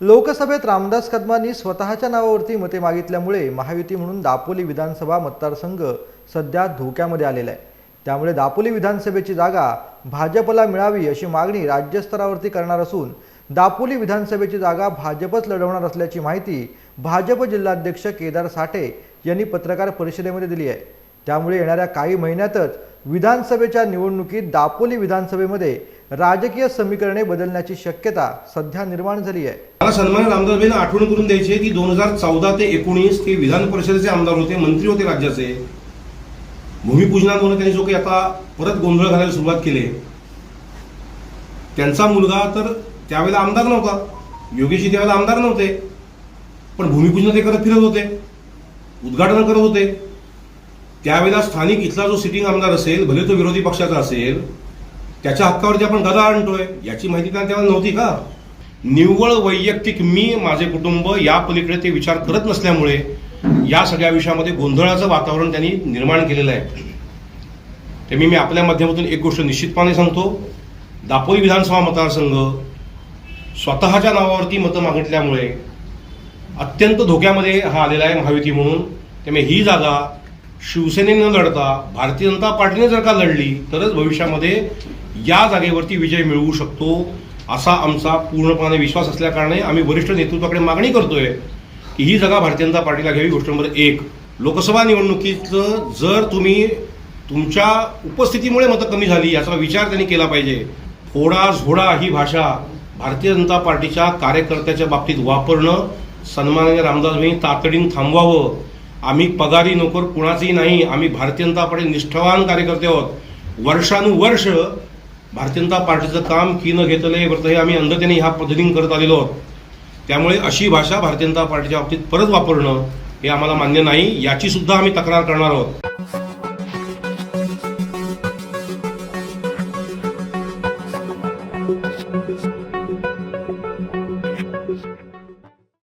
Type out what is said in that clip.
लोकसभेत रामदास कदमांनी स्वतःच्या नावावरती मते मागितल्यामुळे महायुती म्हणून दापोली विधानसभा मतदारसंघ सध्या धोक्यामध्ये आलेला आहे. त्यामुळे दापोली विधानसभेची जागा भाजपला मिळावी अशी मागणी राज्यस्तरावरती करणार असून दापोली विधानसभेची जागा भाजपच लढवणार असल्याची माहिती भाजप जिल्हाध्यक्ष केदार साठे यांनी पत्रकार परिषदेमध्ये दिली आहे. त्यामुळे येणाऱ्या काही महिन्यातच विधानसभेच्या निवडणुकीत दापोली विधानसभेमध्ये राजकीय समीकरणे बदलण्याची शक्यता सध्या निर्माण झाली आहे. मला सन्मान बेन आठवण करून द्यायची की दोन हजार चौदा ते एकोणीस ते विधान परिषदेचे आमदार होते मंत्री होते राज्याचे. भूमिपूजनामुळे त्यांनी जो काही आता परत गोंधळ घालायला सुरुवात केली. त्यांचा मुलगा तर त्यावेळेला आमदार नव्हता. योगेशी त्यावेळेला आमदार नव्हते. पण भूमिपूजन ते करत फिरत होते. उद्घाटन करत होते. त्यावेळेला स्थानिक इथला जो सिटिंग आमदार असेल भले तो विरोधी पक्षाचा असेल त्याच्या हक्कावरती आपण गदा आणतोय याची माहिती त्यांना तेव्हा नव्हती का? निव्वळ वैयक्तिक मी माझे कुटुंब या पलीकडे ते विचार करत नसल्यामुळे या सगळ्या विषयामध्ये गोंधळाचं वातावरण त्यांनी निर्माण केलेलं आहे. ते मी मी आपल्या माध्यमातून एक गोष्ट निश्चितपणे सांगतो. दापोली विधानसभा मतदारसंघ स्वतःच्या नावावरती मतं मागितल्यामुळे अत्यंत धोक्यामध्ये हा आलेला आहे महायुती म्हणून. त्यामुळे ही जागा शिवसेनेनं लढता भारतीय जनता पार्टीने जर का लढली तरच भविष्यामध्ये या जागेवरती विजय मिळवू शकतो असा आमचा पूर्णपणे विश्वास असल्याकारणे आम्ही वरिष्ठ नेतृत्वाकडे मागणी करतोय की ही जागा भारतीय जनता पार्टीला घ्यावी. गोष्ट नंबर एक. लोकसभा निवडणुकीचं जर तुम्ही तुमच्या उपस्थितीमुळे मतं कमी झाली याचा विचार त्यांनी केला पाहिजे. फोडा झोडा ही भाषा भारतीय जनता पार्टीच्या कार्यकर्त्याच्या बाबतीत वापरणं सन्माननीय रामदासभाई तातडीनं थांबवावं. आम्ही पगारी नोकर कुणाचंही नाही आम्ही भारतीय जनता पार्टी निष्ठावान कार्यकर्ते आहोत. वर्षानुवर्ष भारतीय जनता पार्टीचं काम की न घेतलं हे व्रत हे आम्ही अंधतेने ह्या पद्धतीने करत आलेलो आहोत त्यामुळे अशी भाषा भारतीय जनता पार्टीच्या बाबतीत परत वापरणं हे आम्हाला मान्य नाही याची सुद्धा आम्ही तक्रार करणार आहोत